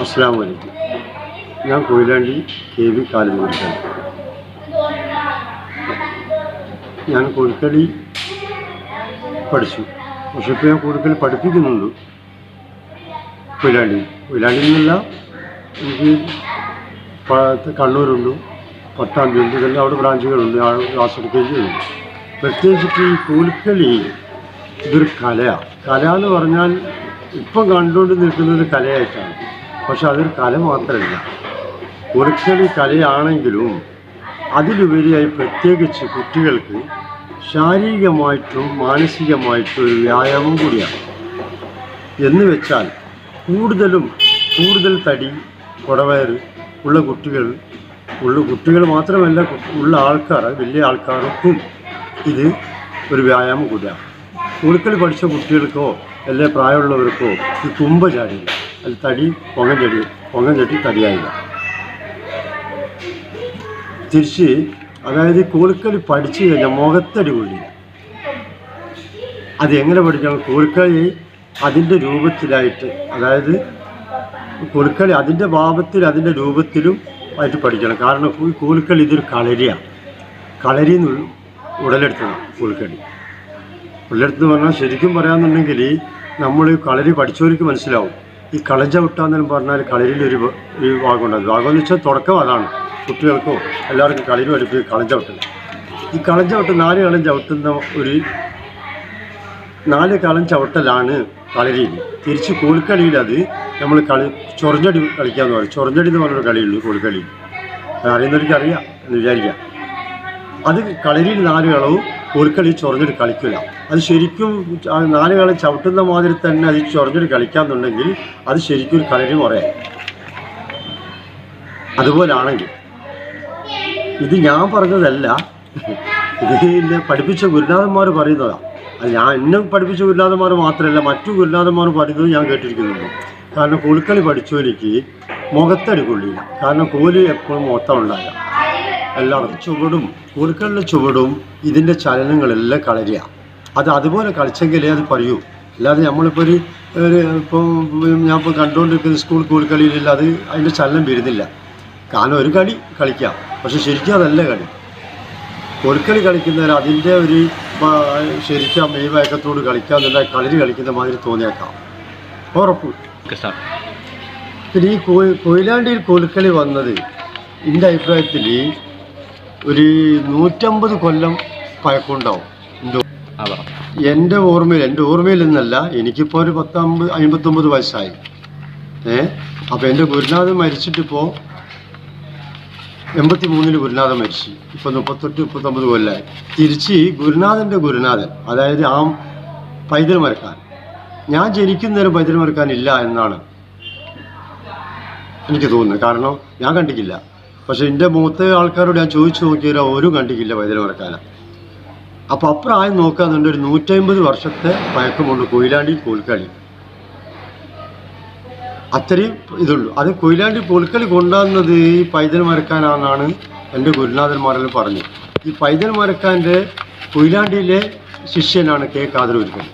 അസ്സാം വലൈക്കും ഞാൻ കൊയിലാണ്ടി കെ വി കാലമൂരിക്കാണ് ഞാൻ കോഴിക്കളി പഠിച്ചു. പക്ഷെ ഇപ്പോൾ ഞാൻ കോഴിക്കളി പഠിപ്പിക്കുന്നുണ്ട് കൊയിലാണ്ടി. കൊയിലാണ്ടിയിൽ നിന്നല്ല എനിക്ക് കണ്ണൂരുണ്ട്. പട്ടാമ്പിയുണ്ട് ഇതെല്ലാം അവിടെ ബ്രാഞ്ചുകളുണ്ട്. ആ ക്ലാസ് എടുക്കുകയും ചെയ്യുന്നു പ്രത്യേകിച്ചിട്ട് ഈ കോൽക്കളി ഇതൊരു കലയാണ് കല എന്ന് പറഞ്ഞാൽ ഇപ്പം കണ്ടുകൊണ്ട് നിൽക്കുന്നത് കലയായിട്ടാണ്. പക്ഷെ അതൊരു കല മാത്രമല്ല. കോൽക്കളി കലയാണെങ്കിലും അതിലുപരിയായി പ്രത്യേകിച്ച് കുട്ടികൾക്ക് ശാരീരികമായിട്ടും മാനസികമായിട്ടും ഒരു വ്യായാമം കൂടിയാണ്. എന്ന് വെച്ചാൽ കൂടുതലും കൂടുതൽ തടി കുടവയർ ഉള്ള കുട്ടികൾ ഉള്ള കുട്ടികൾ മാത്രമല്ല ഉള്ള ആൾക്കാർ വലിയ ആൾക്കാർക്കും ഇത് ഒരു വ്യായാമം കൂടിയാണ്. കുളുക്കളി പഠിച്ച കുട്ടികൾക്കോ അല്ലെ പ്രായമുള്ളവർക്കോ ഇത് തുമ്പ ചാടില്ല അത് തടി പൊങ്ങൻ ചെടി പൊങ്ങൻ ചെട്ടി തടിയായില്ല. തിരിച്ച് അതായത് ഈ കോൽക്കളി പഠിച്ചു കഴിഞ്ഞാൽ മുഖത്തടി കൊള്ളില്ല അത് എങ്ങനെ പഠിക്കണം? കോൽക്കളി അതിന്റെ രൂപത്തിലായിട്ട് അതായത് കോൽക്കളി അതിന്റെ ഭാവത്തിൽ അതിന്റെ രൂപത്തിലും ആയിട്ട് പഠിക്കണം. കാരണം ഈ കോൽക്കളി ഇതൊരു കളരിയാണ് കളരി എന്ന് ഉടലെടുത്തതാണ് കോൽക്കളി ഉടലെടുത്തെന്ന് പറഞ്ഞാൽ ശരിക്കും പറയാമെന്നുണ്ടെങ്കിൽ നമ്മൾ കളരി പഠിച്ചവർക്ക് മനസ്സിലാവും. ഈ കളഞ്ച വിട്ടാന്നെല്ലാം പറഞ്ഞാൽ കളരിയിൽ ഒരു ഒരു ഭാഗമുണ്ട് ഭാഗം എന്ന് വെച്ചാൽ തുടക്കം അതാണ്. കുട്ടികൾക്കോ എല്ലാവർക്കും കളരി പഠിപ്പിക്കും വിട്ടത് ഈ കളഞ്ച വിട്ട് നാല് കളഞ്ച വിട്ടുന്ന ഒരു നാല് കളം ചവിട്ടലാണ് കളരിയിൽ തിരിച്ച് കോൽക്കളിയിൽ അത് നമ്മൾ കളി ചൊറഞ്ഞടി കളിക്കാന്ന് പറയും. ചൊറഞ്ഞടി എന്ന് പറഞ്ഞൊരു കളിയുള്ളൂ കോൽക്കളിയിൽ അറിയുന്നവർക്ക് അറിയാം എന്ന് വിചാരിക്കാം. അത് കളരിയിൽ നാല് കളവും കോൽക്കളി ചൊറഞ്ഞിട്ട് കളിക്കില്ല. അത് ശരിക്കും നാല് കളി ചവിട്ടുന്ന മാതിരി തന്നെ അത് ചൊറഞ്ഞിട്ട് കളിക്കാന്നുണ്ടെങ്കിൽ അത് ശരിക്കും ഒരു കളരി മുറയായി അതുപോലാണെങ്കിൽ ഇത് ഞാൻ പറഞ്ഞതല്ല. ഇത് എന്നെ പഠിപ്പിച്ച ഗുരുനാഥന്മാർ പറയുന്നതാണ് അത് ഞാൻ എന്നെ പഠിപ്പിച്ച ഗുരുനാഥന്മാർ മാത്രമല്ല മറ്റു ഗുരുനാഥന്മാർ പറയുന്നത് ഞാൻ കേട്ടിരിക്കുന്നുണ്ട്. കാരണം കോളിക്കളി പഠിച്ചവരിക്ക് മുഖത്തടി കൊള്ളില്ല. കാരണം കോലി എപ്പോഴും മൊത്തം എല്ലാവർക്കും ചുവടും കുറുക്കളുടെ ചുവടും ഇതിന്റെ ചലനങ്ങളെല്ലാം കളരിയാണ് അത് അതുപോലെ കളിച്ചെങ്കിലേ അത് പറയൂ. അല്ലാതെ നമ്മളിപ്പോൾ ഒരു ഒരു ഇപ്പം ഞാൻ ഇപ്പോൾ കണ്ടുകൊണ്ടിരിക്കുന്ന സ്കൂൾ കോൽക്കളിയിലില്ല അത് അതിന്റെ ചലനം വരുന്നില്ല. കാരണം ഒരു കളി കളിക്കാം. പക്ഷെ ശരിക്കും അതല്ല കളി. കൊൽക്കളി കളിക്കുന്നവർ അതിന്റെ ഒരു ശരിക്കും മെയ് വയക്കത്തോട് വഴക്കത്തോട് കളിക്കാന്നുള്ള കളരി കളിക്കുന്ന മാതിരി തോന്നിയേക്കാം. ഉറപ്പ്. പിന്നെ ഈ കൊയിലാണ്ടിയിൽ കോൽക്കളി വന്നത് എന്റെ അഭിപ്രായത്തിൽ ഒരു നൂറ്റമ്പത് കൊല്ലം പഴക്കമുണ്ടാവും. എന്റെ ഓർമ്മയിൽ എന്റെ ഓർമ്മയിൽ നിന്നല്ല എനിക്കിപ്പോൾ ഒരു പത്തമ്പത് അമ്പത്തൊമ്പത് വയസ്സായി. ഏ? അപ്പോൾ എന്റെ ഗുരുനാഥൻ മരിച്ചിട്ടിപ്പോൾ എൺപത്തി മൂന്നിൽ ഗുരുനാഥൻ മരിച്ചു. ഇപ്പോൾ മുപ്പത്തെട്ട് മുപ്പത്തൊമ്പത് കൊല്ലമായി തിരിച്ച് ഗുരുനാഥന്റെ ഗുരുനാഥൻ അതായത് ആ പൈതൽ മരക്കാൻ ഞാൻ ജനിക്കുന്നേരം പൈതൽ മരക്കാൻ ഇല്ല എന്നാണ് എനിക്ക് തോന്നുന്നത്. കാരണം ഞാൻ കണ്ടിട്ടില്ല. പക്ഷെ എന്റെ മൂത്ത ആൾക്കാരോട് ഞാൻ ചോദിച്ചു നോക്കിയാൽ ഒരു കണ്ടിട്ടില്ല വൈദ്യുതി മരക്കാന അപ്പോൾ അപ്രായം നോക്കാന്നുണ്ട് ഒരു നൂറ്റമ്പത് വർഷത്തെ പഴക്കമുണ്ട് കൊയിലാണ്ടി കോൽക്കളി. അത്രയും ഇതുള്ളൂ അത് കൊയിലാണ്ടി കോൽക്കളി കൊണ്ടുവന്നത് ഈ പൈതൽ മരക്കാനാണെന്നാണ് എന്റെ ഗുരുനാഥന്മാരെല്ലാം പറഞ്ഞു ഈ പൈതൽ മരക്കാന്റെ കൊയിലാണ്ടിയിലെ ശിഷ്യനാണ് കെ കാതരൂരിക്കൽ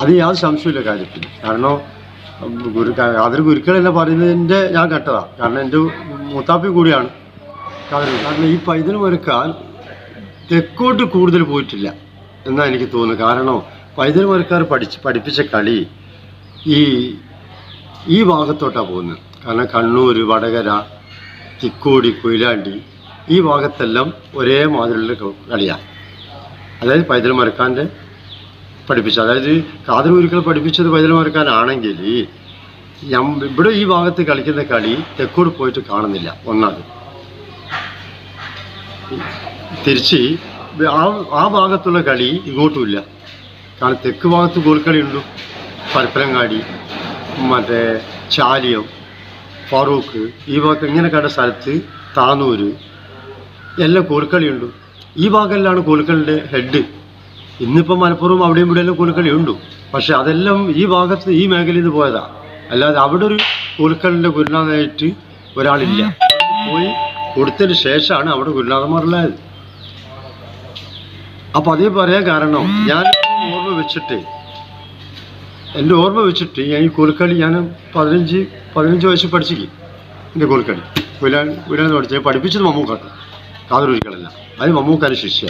അത് യാതൊരു സംശയമില്ല കാര്യത്തിൽ. കാരണം ഗുരു യാതൊരു ഗുരുക്കളെല്ലാം പറയുന്നതിന്റെ ഞാൻ കേട്ടതാണ് കാരണം എന്റെ മൂത്താപ്പി കൂടിയാണ്. കാരണം ഈ പൈതൽ മരക്കാൻ തെക്കോട്ട് കൂടുതൽ പോയിട്ടില്ല എന്നാണ് എനിക്ക് തോന്നുന്നത്. കാരണം പൈതൽ മരക്കാർ പഠിച്ച് പഠിപ്പിച്ച കളി ഈ ഈ ഭാഗത്തോട്ടാണ് പോകുന്നത്. കാരണം കണ്ണൂർ വടകര തിക്കോടി കൊയിലാണ്ടി ഈ ഭാഗത്തെല്ലാം ഒരേ മാതിരിയുള്ള കളിയാണ് അതായത് പൈതൽ മരക്കാന്റെ പഠിപ്പിച്ച. അതായത് കാതർ ഗുരുക്കൾ പഠിപ്പിച്ചത് പൈതൽ മരക്കാനാണെങ്കിൽ ഞം- ഇവിടെ ഈ ഭാഗത്ത് കളിക്കുന്ന കളി തെക്കോട് പോയിട്ട് കാണുന്നില്ല ഒന്നാമത്. തിരിച്ച് ആ ആ ഭാഗത്തുള്ള കളി ഇങ്ങോട്ടുമില്ല. കാരണം തെക്ക് ഭാഗത്ത് ഗോൾക്കളിയുണ്ട് പരപ്പനങ്ങാടി മറ്റേ ചാലിയം ഫാറൂഖ് ഈ ഭാഗത്ത് ഇങ്ങനെ കണ്ട സ്ഥലത്ത് താനൂര് എല്ലാം കോൽക്കളിയുണ്ട് ഈ ഭാഗമെല്ലാം കോൽക്കളിന്റെ ഹെഡ് ഇന്നിപ്പോൾ മലപ്പുറം അവിടെയും ഇവിടെയെല്ലാം കൂലിക്കളി ഉണ്ട് പക്ഷെ അതെല്ലാം ഈ ഭാഗത്ത് ഈ മേഖലയിൽ നിന്ന് പോയതാ. അല്ലാതെ അവിടെ ഒരു കോൽക്കളിന്റെ ഗുരുനാഥനായിട്ട് ഒരാളില്ല. പോയി കൊടുത്തതിന് ശേഷമാണ് അവിടെ ഗുരുനാഥന്മാരുള്ളത്. അപ്പോൾ അതേ പറയാൻ കാരണം ഞാൻ ഓർമ്മ വെച്ചിട്ട് എന്റെ ഓർമ്മ വെച്ചിട്ട് ഞാൻ ഈ കൂലിക്കളി ഞാൻ പതിനഞ്ച് പതിനഞ്ച് വയസ്സ് പഠിച്ചിരിക്കും എന്റെ കൂലിക്കളി. കൊയിലാൻ കൊയിലാന്ന് പഠിച്ചത് പഠിപ്പിച്ചത് മമ്മൂക്കാട്ട് കാതറൂരിക്കളല്ല അത് മമ്മൂക്കാരി ശിഷ്യ.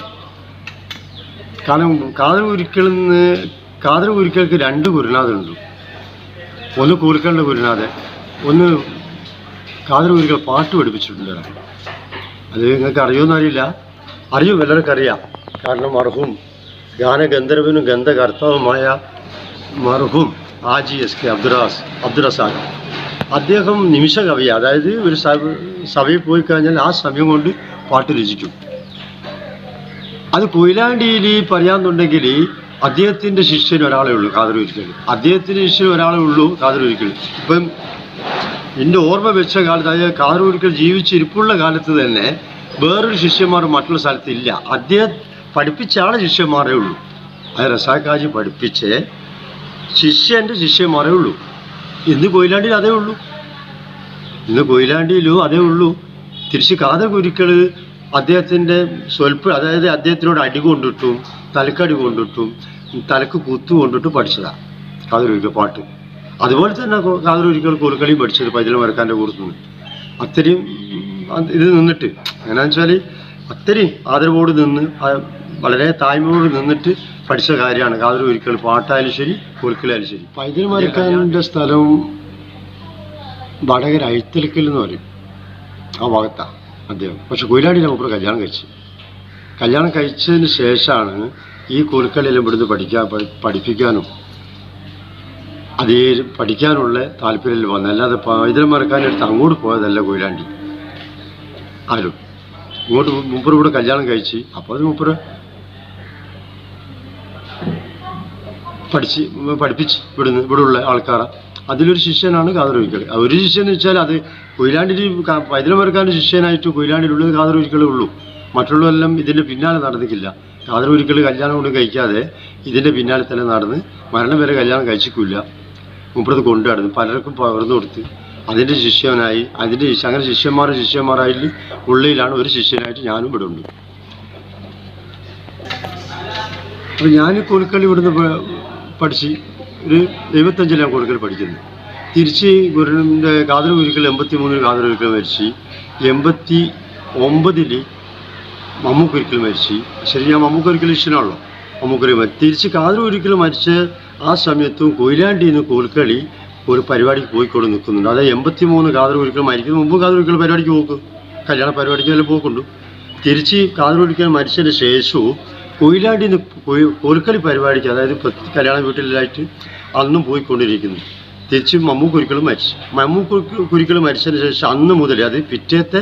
കാരണം കാതറൂരിക്കളിൽ നിന്ന് കുരുക്കൾക്ക് രണ്ട് ഗുരുനാഥനുണ്ട് ഒന്ന് കോൽക്കളുടെ ഗുരുനാഥൻ ഒന്ന് കാതറൂരിക്കൾ പാട്ട് പഠിപ്പിച്ചിട്ടുണ്ട്. അത് നിങ്ങൾക്ക് അറിയോ അറിയില്ല. അറിയും എല്ലാവർക്കും അറിയാം. കാരണം മർഹൂം ഗാനഗന്ധർവനും ഗന്ധകർത്താവുമായ മർഹൂം ആജി എസ് കെ അബ്ദുറാസ് അബ്ദുറസാഖ് അദ്ദേഹം നിമിഷ കവി അതായത് ഒരു സഭ- സഭയിൽ പോയി കഴിഞ്ഞാൽ ആ സമയം കൊണ്ട് പാട്ട് രചിക്കും. അത് കൊയിലാണ്ടിയിൽ പറയാന്നുണ്ടെങ്കിൽ അദ്ദേഹത്തിന്റെ ശിഷ്യൻ ഒരാളേ ഉള്ളൂ കാതറൊരിക്കൽ അദ്ദേഹത്തിന്റെ ശിഷ്യൻ ഒരാളേ ഉള്ളൂ കാതറൊരിക്കൽ ഇപ്പം എന്റെ ഓർമ്മ വെച്ച കാലത്ത് അതായത് കാതറൊരിക്കൽ ജീവിച്ചിരിപ്പുള്ള കാലത്ത് തന്നെ വേറൊരു ശിഷ്യന്മാർ മറ്റുള്ള സ്ഥലത്ത് ഇല്ല അദ്ദേഹം പഠിപ്പിച്ച ആളെ ശിഷ്യന്മാരേ ഉള്ളൂ. അത് റസാഖാജി പഠിപ്പിച്ച് ശിഷ്യന്റെ ശിഷ്യന്മാരേ ഉള്ളൂ. ഇന്ന് കൊയിലാണ്ടിയിൽ അതേ ഉള്ളൂ. ഇന്ന് കൊയിലാണ്ടിയിലും അതേ ഉള്ളൂ. തിരിച്ച് കാതർ കുരുക്കൾ അദ്ദേഹത്തിന്റെ സ്വൽപ്പ അതായത് അദ്ദേഹത്തിനോട് അടി കൊണ്ടിട്ടും തലക്കടി കൊണ്ടിട്ടും തലക്ക് കുത്തു കൊണ്ടിട്ടും പഠിച്ചതാണ് കാതർ കുരുക്കൾ പാട്ട്. അതുപോലെ തന്നെ കൊ- കാതർ കുരുക്കൾ പഠിച്ചത് പൈതൽ മരക്കാന്റെ നിന്ന്. അത്രയും ഇത് നിന്നിട്ട് എങ്ങനെയാണെന്ന് വെച്ചാൽ അത്രയും ആദരവോട് നിന്ന് വളരെ തായ്മയോട് നിന്നിട്ട് പഠിച്ച കാര്യമാണ് കുരുക്കൾ പാട്ടായാലും ശരി കുറുക്കളിയാലും ശരി. പൈതൽ മരക്കാന്റെ സ്ഥലവും വടകര ഐത്തലക്കൽ എന്ന് പറയും. ആ ഭാഗത്താണ് അദ്ദേഹം. പക്ഷെ കൊയിലാടിയിലെ മൂപ്പർ കല്യാണം കഴിച്ചു. കല്യാണം കഴിച്ചതിന് ശേഷമാണ് ഈ കുറുക്കളെല്ലാം ഇവിടുന്ന് പഠിക്കാൻ പഠി- പഠിപ്പിക്കാനും അതേ പഠിക്കാനുള്ള താല്പര്യം വന്നത്. അല്ലാതെ പൈതൽ മറക്കാനെടുത്ത് അങ്ങോട്ട് പോയതല്ല കൊയിലാണ്ടി. ആരും. ഇങ്ങോട്ട് മുമ്പ് കൂടെ കല്യാണം കഴിച്ച്. അപ്പോൾ അത് മുപ്പര് പഠിച്ച് പഠിപ്പിച്ച് ഇവിടുന്ന് ഇവിടെയുള്ള ഉള്ള ആൾക്കാരെ അതിലൊരു ശിഷ്യനാണ് കാതറൊരിക്കൽ ഒരു ശിഷ്യൻ എന്ന് വെച്ചാൽ അത് കൊയിലാണ്ടിൽ പൈതലമരക്കാരന്റെ ശിഷ്യനായിട്ട് കൊയിലാണ്ടിലുള്ളത് കാതറൊരിക്കലേ ഉള്ളൂ. മറ്റുള്ളവരെല്ലാം ഇതിന്റെ പിന്നാലെ നടന്നിട്ടില്ല. കാതറൊരിക്കൽ കല്യാണം കൊണ്ട് കഴിക്കാതെ ഇതിന്റെ പിന്നാലെ തന്നെ നടന്ന് മരണം വരെ കല്യാണം കഴിച്ചിട്ടില്ല. മുപ്പത് കൊണ്ടു നടന്നു പലർക്കും പകർന്നു കൊടുത്ത് അതിന്റെ ശിഷ്യനായി അതിന്റെ അങ്ങനെ ശിഷ്യന്മാരും ശിഷ്യന്മാരായിട്ട് ഉള്ളിലാണ് ഒരു ശിഷ്യനായിട്ട് ഞാനും ഇവിടെ ഉണ്ട്. അപ്പം ഞാൻ കൊലുക്കളി ഇവിടുന്ന് പഠിച്ച് ഒരു എഴുപത്തഞ്ചിൽ ഞാൻ കൊടുക്കൽ പഠിക്കുന്നത് തിരിച്ച് ഗുരുവിന്റെ കാതൽ ഗുരുക്കൾ എൺപത്തി മൂന്നിൽ കാതൽ ഗുരുക്കൾ മരിച്ച് എൺപത്തി ഒമ്പതിൽ മമ്മൂക്കൊരിക്കൽ മരിച്ച്. ശരി ഞാൻ മമ്മൂക്കൊരിക്കൽ ഇഷ്ടനാണല്ലോ മമ്മൂക്കൊരി മരിച്ചു തിരിച്ച് കാതൽ ഒരിക്കൽ മരിച്ച ആ സമയത്തും കൊയിലാണ്ടിയിൽ നിന്ന് കോൽക്കളി ഒരു പരിപാടിക്ക് പോയിക്കൊണ്ട് നിൽക്കുന്നുണ്ട്. അതായത് എൺപത്തി മൂന്ന് കാതൽ ഒരിക്കൽ മരിക്കുന്ന മുമ്പ് കാതൽ ഒരിക്കൽ പരിപാടിക്ക് പോക്ക്. കല്യാണ പരിപാടിക്ക് എല്ലാം പോക്കുണ്ട്. തിരിച്ച് കാതൽ ഒരിക്കൽ മരിച്ചതിന് ശേഷവും കൊയിലാണ്ടിൽ നിന്ന് പോയി ഒരുക്കലി പരിപാടിക്ക് അതായത് കല്യാണ വീട്ടിലായിട്ട് അന്നും പോയിക്കൊണ്ടിരിക്കുന്നു. തിരിച്ച് മമ്മൂക്കുരുക്കൾ മരിച്ചു. മമ്മൂക്കുരുക്കൾ മരിച്ചതിന് ശേഷം അന്ന് മുതൽ അത് പിറ്റേത്തെ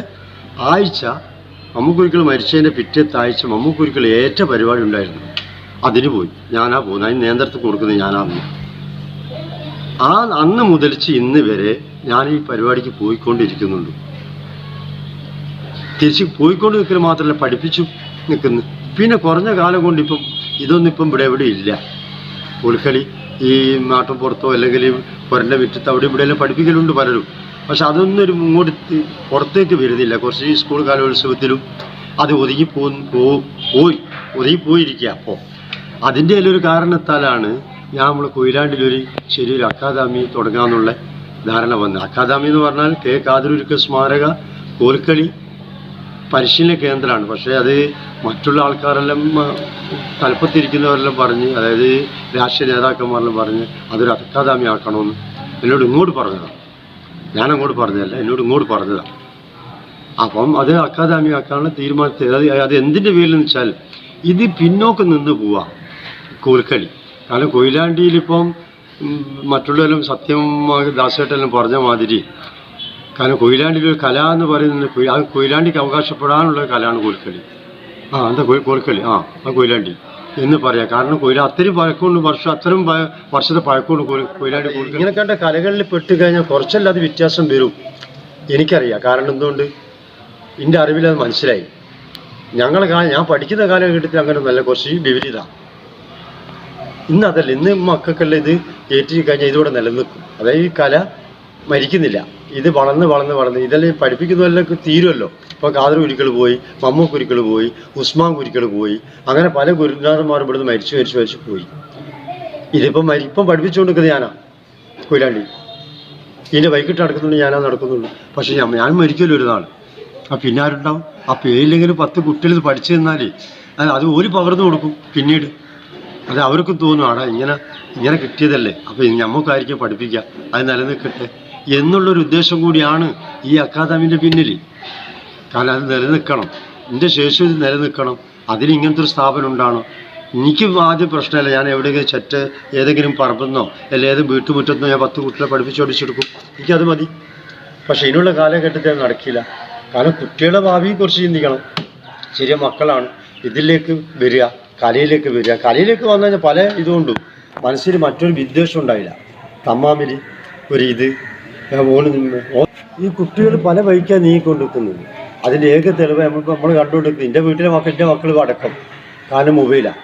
ആഴ്ച മമ്മൂക്കുരുക്കൾ മരിച്ചതിന്റെ പിറ്റേത്തെ ആഴ്ച മമ്മൂക്കുരുക്കൾ ഏറ്റ പരിപാടി ഉണ്ടായിരുന്നു. അതിന് പോയി. ഞാനാ പോകുന്നത്. അതിന് നേതൃത്വം കൊടുക്കുന്നത് ഞാനാന്ന് ആ അന്ന് മുതലിച്ച് ഇന്ന് വരെ ഞാൻ ഈ പരിപാടിക്ക് പോയിക്കൊണ്ടിരിക്കുന്നുണ്ട്. തിരിച്ച് പോയിക്കൊണ്ട് നിൽക്കൽ മാത്രമല്ല പഠിപ്പിച്ചു നിൽക്കുന്നു. പിന്നെ കുറഞ്ഞ കാലം കൊണ്ട് ഇപ്പം ഇതൊന്നും ഇപ്പം ഇവിടെ എവിടെ ഇല്ല. പുൽക്കളി ഈ നാട്ടുപുറത്തോ അല്ലെങ്കിൽ പുരന്റെ മുറ്റത്ത് അവിടെ ഇവിടെ എല്ലാം പഠിപ്പിക്കലുണ്ട് പലരും. പക്ഷെ അതൊന്നും ഒരു ഇങ്ങോട്ട് പുറത്തേക്ക് വരുന്നില്ല. കുറച്ച് ഈ സ്കൂൾ കലോത്സവത്തിലും അത് ഒതുങ്ങി പോയി. ഒതുങ്ങിപ്പോയിരിക്കുക അപ്പോൾ അതിന്റെ ഒരു കാരണത്താലാണ് ഞാൻ നമ്മൾ കൊയിലാണ്ടിലൊരു ചെറിയൊരു അക്കാദമി തുടങ്ങാമെന്നുള്ള ധാരണ വന്നത്. അക്കാദമി എന്ന് പറഞ്ഞാൽ കെ കാതിരൂരുക്ക സ്മാരക കോൽക്കളി പരിശീലന കേന്ദ്രമാണ്. പക്ഷേ അത് മറ്റുള്ള ആൾക്കാരെല്ലാം തലപ്പത്തിരിക്കുന്നവരെല്ലാം പറഞ്ഞ് അതായത് രാഷ്ട്രീയ നേതാക്കന്മാരെല്ലാം പറഞ്ഞ് അതൊരു അക്കാദമി ആക്കണമെന്ന് എന്നോട് ഇങ്ങോട്ട് പറഞ്ഞതാണ്. ഞാൻ അങ്ങോട്ട് പറഞ്ഞതല്ല എന്നോട് ഇങ്ങോട്ട് പറഞ്ഞതാണ്. അപ്പം അത് അക്കാദമി ആക്കാനുള്ള തീരുമാനത്തിൽ അത് അത് എന്തിന്റെ പേരിലെന്ന് വെച്ചാൽ ഇത് പിന്നോക്കം നിന്ന് പോവാം കോൽക്കളി. കാരണം കൊയിലാണ്ടിയിലിപ്പം മറ്റുള്ളവരും സത്യം ദാസേട്ടെല്ലാം പറഞ്ഞ മാതിരി കാരണം കൊയിലാണ്ടിയിൽ ഒരു കല എന്ന് പറയുന്നത് ആ കൊയിലാണ്ടിക്ക് അവകാശപ്പെടാനുള്ള കലയാണ് കോൽക്കളി ആ എന്താ കോൽ കോൽക്കളി ആ ആ കൊയിലാണ്ടി. എന്ന് പറയാം. കാരണം കൊയില അത്രയും പഴക്കമുണ്ട് വർഷം അത്രയും വർഷത്തെ പഴക്കമുണ്ട് കൊയിലാണ്ടി ഇങ്ങനെ കണ്ട കലകളിൽ പെട്ട് കഴിഞ്ഞാൽ കുറച്ചല്ലാതെ വ്യത്യാസം വരും. എനിക്കറിയാം. കാരണം എന്തുകൊണ്ട്? എന്റെ അറിവിൽ അത് മനസ്സിലായി. ഞങ്ങളെ കാലം ഞാൻ പഠിക്കുന്ന കാലഘട്ടത്തിൽ അങ്ങനെ നല്ല കുറച്ച് വിപരീത ഇന്ന് അതല്ല ഇന്ന് മക്കൾക്കെല്ലാം ഇത് ഏറ്റി കഴിഞ്ഞാൽ ഇതോടെ നിലനിൽക്കും. അതായത് ഈ കല മരിക്കുന്നില്ല. ഇത് വളർന്ന് വളർന്ന് വളർന്ന് ഇതെല്ലാം പഠിപ്പിക്കുന്നതെല്ലാം തീരുമല്ലോ. ഇപ്പോൾ കാതർ കുരുക്കൾ പോയി മമ്മൂ കുരുക്കൾ പോയി ഉസ്മാൻ കുരുക്കൾ പോയി അങ്ങനെ പല ഗുരുനാഥന്മാരും ഇവിടുന്ന് മരിച്ചു മരിച്ചു മരിച്ചു പോയി. ഇതിപ്പം മരി- ഇപ്പം പഠിപ്പിച്ചുകൊണ്ടിരിക്കുന്നത് ഞാനാ കൊയിലാണ്ടി. ഇതിന്റെ വൈകിട്ട് നടക്കുന്നുണ്ട് ഞാനാ നടക്കുന്നുള്ളൂ. പക്ഷേ ഞാൻ ഞാൻ മരിക്കുമല്ലോ ഒരു നാൾ ആ പിന്നെ ആരുണ്ടാവും? ആ പേരില്ലെങ്കിലും പത്ത് കുട്ടികൾ ഇത് പഠിച്ചു തന്നാൽ അത് ഒരു പകർന്നു കൊടുക്കും പിന്നീട്. അത് അവർക്കും തോന്നും ആടാ ഇങ്ങനെ ഇങ്ങനെ കിട്ടിയതല്ലേ. അപ്പോൾ നമുക്കായിരിക്കും പഠിപ്പിക്കുക. അത് നിലനിൽക്കട്ടെ. എന്നുള്ളൊരു ഉദ്ദേശം കൂടിയാണ് ഈ അക്കാദമിന്റെ പിന്നിൽ കാരണം അത് നിലനിൽക്കണം. എന്റെ ശേഷി ഇത് നിലനിൽക്കണം. അതിന് ഇങ്ങനത്തെ ഒരു സ്ഥാപനം ഉണ്ടാണോ എനിക്ക് ആദ്യം പ്രശ്നമല്ല ഞാൻ എവിടെയെങ്കിലും ചെറ്റ് ഏതെങ്കിലും പറമ്പെന്നോ അല്ലെങ്കിൽ ഏത് വീട്ടുമുറ്റത്തുനിന്നോ ഞാൻ പത്ത് കുട്ടികളെ പഠിപ്പിച്ച് പഠിച്ചെടുക്കും എനിക്കത് മതി. പക്ഷേ ഇതിനുള്ള കാലഘട്ടത്തിൽ അത് നടക്കില്ല. കാരണം കുട്ടികളുടെ ഭാവിയെ കുറിച്ച് ചിന്തിക്കണം. ചെറിയ മക്കളാണ്. ഇതിലേക്ക് വരിക കലയിലേക്ക് വരിക. കലയിലേക്ക് വന്നു കഴിഞ്ഞാൽ പല ഇതുകൊണ്ടും മനസ്സിൽ മറ്റൊരു വിദ്വേഷം ഉണ്ടായില്ല തമ്മാമിൽ ഒരു ഇത് ഈ കുട്ടികൾ പല വഴിക്കാണ് നീങ്ങിക്കൊണ്ടിരിക്കുന്നത്. അതിന്റെ ഏക തെളിവ് നമ്മൾ കണ്ടുകൊണ്ടിരിക്കുന്നത്. എന്റെ വീട്ടിലെ മക്കൾ എന്റെ മക്കൾ അടക്കം. കാരണം മൊബൈലാണ്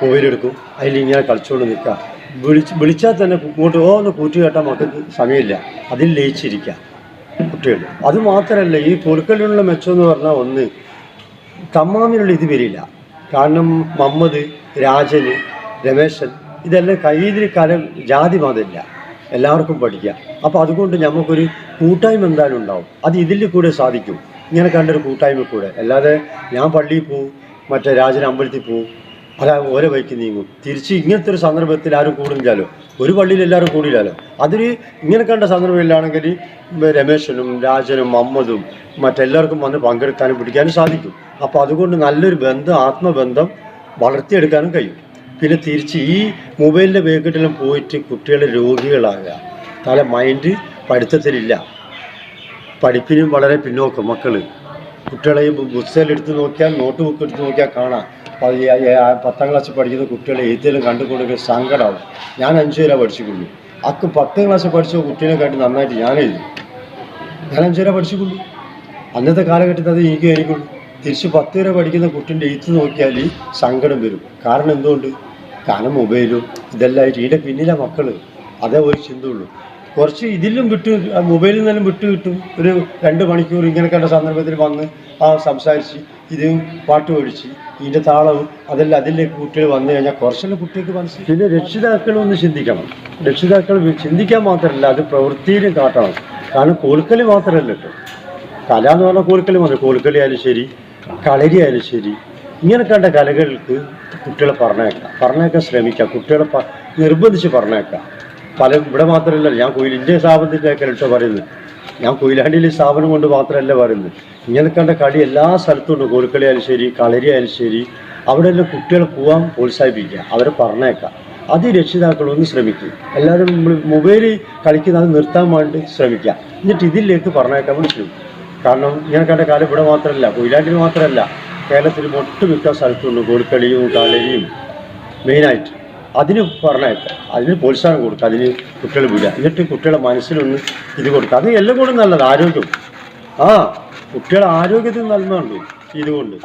മൊബൈൽ എടുക്കും. അതിലിങ്ങനെ കളിച്ചുകൊണ്ട് നിൽക്കുക വിളിച്ച് വിളിച്ചാൽ തന്നെ ഇങ്ങോട്ട് ഓ ഒന്ന് കൂട്ടി കേട്ടാൽ മക്കൾക്ക് സമയമില്ല. അതിൽ ലയിച്ചിരിക്കുക കുട്ടികൾ അത് മാത്രമല്ല ഈ പൊറുക്കലിനുള്ള മെച്ചം എന്ന് പറഞ്ഞാൽ ഒന്ന് തമ്മാമിനുള്ള ഇത് വരില്ല. കാരണം മമ്മദ് രാജന് രമേശൻ ഇതെല്ലാം കയ്യിൽ കലം ജാതി മതമില്ല എല്ലാവർക്കും പഠിക്കാം. അപ്പോൾ അതുകൊണ്ട് നമുക്കൊരു കൂട്ടായ്മ എന്തായാലും ഉണ്ടാവും. അത് ഇതിൽ കൂടെ സാധിക്കും. ഇങ്ങനെ കണ്ടൊരു കൂട്ടായ്മ കൂടെ. അല്ലാതെ ഞാൻ പള്ളിയിൽ പോവും മറ്റേ രാജന അമ്പലത്തിൽ പോവും അല്ല ഓരോ വഴിക്ക് നീങ്ങും. തിരിച്ച് ഇങ്ങനത്തെ ഒരു സന്ദർഭത്തിൽ ആരും കൂടുന്നില്ലല്ലോ. ഒരു പള്ളിയിൽ എല്ലാവരും കൂടിയില്ലല്ലോ. അതിന് ഇങ്ങനെ കണ്ട സന്ദർഭമില്ലാണെങ്കിൽ രമേശനും രാജനും അമ്മതും മറ്റെല്ലാവർക്കും വന്ന് പങ്കെടുക്കാനും പിടിക്കാനും സാധിക്കും. അപ്പോൾ അതുകൊണ്ട് നല്ലൊരു ബന്ധം ആത്മബന്ധം വളർത്തിയെടുക്കാനും കഴിയും. പിന്നെ തിരിച്ച് ഈ മൊബൈലിന്റെ വേഗത്തിലും പോയിട്ട് കുട്ടികൾ രോഗികളാകുക. തല മൈൻഡ് പഠിത്തത്തിലില്ല. പഠിപ്പിനും വളരെ പിന്നോക്കം മക്കൾ കുട്ടികളെ ഈ പുസ്തകം എടുത്ത് നോക്കിയാൽ നോട്ട് ബുക്ക് എടുത്ത് നോക്കിയാൽ കാണാം. പത്താം ക്ലാസ്സിൽ പഠിക്കുന്ന കുട്ടികളെ എഴുത്തിലും കണ്ടുകൊണ്ടൊക്കെ സങ്കടമാവും ഞാൻ അഞ്ചു വരെ പഠിച്ചിട്ടുള്ളൂ. അക്ക് പത്താം ക്ലാസ്സിൽ പഠിച്ച കുട്ടീനെ കണ്ടി നന്നായിട്ട് ഞാൻ എഴുതി. ഞാൻ അഞ്ചു വരെ പഠിച്ചിട്ടുള്ളൂ. അന്നത്തെ കാലഘട്ടത്തിൽ അത് എനിക്ക് എനിക്കുള്ളൂ തിരിച്ച് പത്ത് വരെ പഠിക്കുന്ന കുട്ടീന്റെ എഴുത്ത് നോക്കിയാൽ സങ്കടം വരും. കാരണം എന്തുകൊണ്ട്? കാരണം മൊബൈലും ഇതെല്ലാം ഇതിന്റെ പിന്നിലെ മക്കൾ അതേ ഒരു ചിന്തയുള്ളൂ. കുറച്ച് ഇതിലും വിട്ട് മൊബൈലിൽ നിന്നെല്ലാം വിട്ട് കിട്ടും ഒരു രണ്ട് മണിക്കൂർ ഇങ്ങനെ കണ്ട സന്ദർഭത്തിൽ വന്ന് ആ സംസാരിച്ച് ഇതും പാട്ട് പഠിച്ച് ഇതിന്റെ താളവും അതെല്ലാം അതിലേക്ക് കുട്ടികൾ വന്നു കഴിഞ്ഞാൽ കുറച്ചെല്ലാം കുട്ടികൾക്ക് മനസ്സിലായി പിന്നെ രക്ഷിതാക്കൾ ഒന്ന് ചിന്തിക്കണം. രക്ഷിതാക്കൾ ചിന്തിക്കാൻ മാത്രമല്ല അത് പ്രവൃത്തിയിലും കാട്ടണം. കാരണം കോൽക്കളി മാത്രമല്ല കേട്ടോ. കല എന്ന് പറഞ്ഞാൽ കോൽക്കളി മാത്രം. കോൽക്കളി ആയാലും ശരി കളരി ആയാലും ശരി ഇങ്ങനെ കണ്ട കലകൾക്ക് കുട്ടികളെ പറഞ്ഞേക്കാം പറഞ്ഞേക്കാൻ ശ്രമിക്കാം. കുട്ടികളെ നിർബന്ധിച്ച് പറഞ്ഞേക്കാം പല ഇവിടെ മാത്രമല്ല ഞാൻ കൊയിലിന്റെ സ്ഥാപനത്തിന്റെയൊക്കെ രക്ഷ പറയുന്നത്. ഞാൻ കൊയിലാണ്ടിയിലെ സ്ഥാപനം കൊണ്ട് മാത്രമല്ല പറയുന്നത്. ഇങ്ങനെ കണ്ട കളി എല്ലാ സ്ഥലത്തും ഉണ്ട്. കോൽക്കളി ആയാലും ശരി കളരി ആയാലും ശരി. അവിടെ എല്ലാം കുട്ടികളെ പോകാൻ പ്രോത്സാഹിപ്പിക്കുക. അവരെ പറഞ്ഞേക്കാം അത് രക്ഷിതാക്കളൊന്ന് ശ്രമിക്കും. എല്ലാവരും മൊബൈൽ മൊബൈൽ കളിക്കുന്നത് നിർത്താൻ വേണ്ടി ശ്രമിക്കുക. എന്നിട്ട് ഇതിലേക്ക് പറഞ്ഞേക്കാൻ വേണ്ടി ശ്രമിക്കും. കാരണം ഇങ്ങനെ കണ്ട കാലം ഇവിടെ മാത്രമല്ല കൊയിലാണ്ടിൽ മാത്രമല്ല. കേരളത്തിൽ ഒട്ടുമിക്ക സ്ഥലത്തുണ്ട് കോൽക്കളിയും കളരിയും മെയിനായിട്ട് അതിന് പറഞ്ഞേക്കാം അതിന് പ്രോത്സാഹനം കൊടുക്കുക അതിന് കുട്ടികൾ വിടുക. എന്നിട്ട് കുട്ടികളെ മനസ്സിലൊന്ന് ഇത് കൊടുക്കുക അത് എല്ലാം കൂടെ നല്ലത്. ആരോഗ്യം. ആ കുട്ടികളെ ആരോഗ്യത്തിന് നന്മയുണ്ട് ഇതുകൊണ്ട്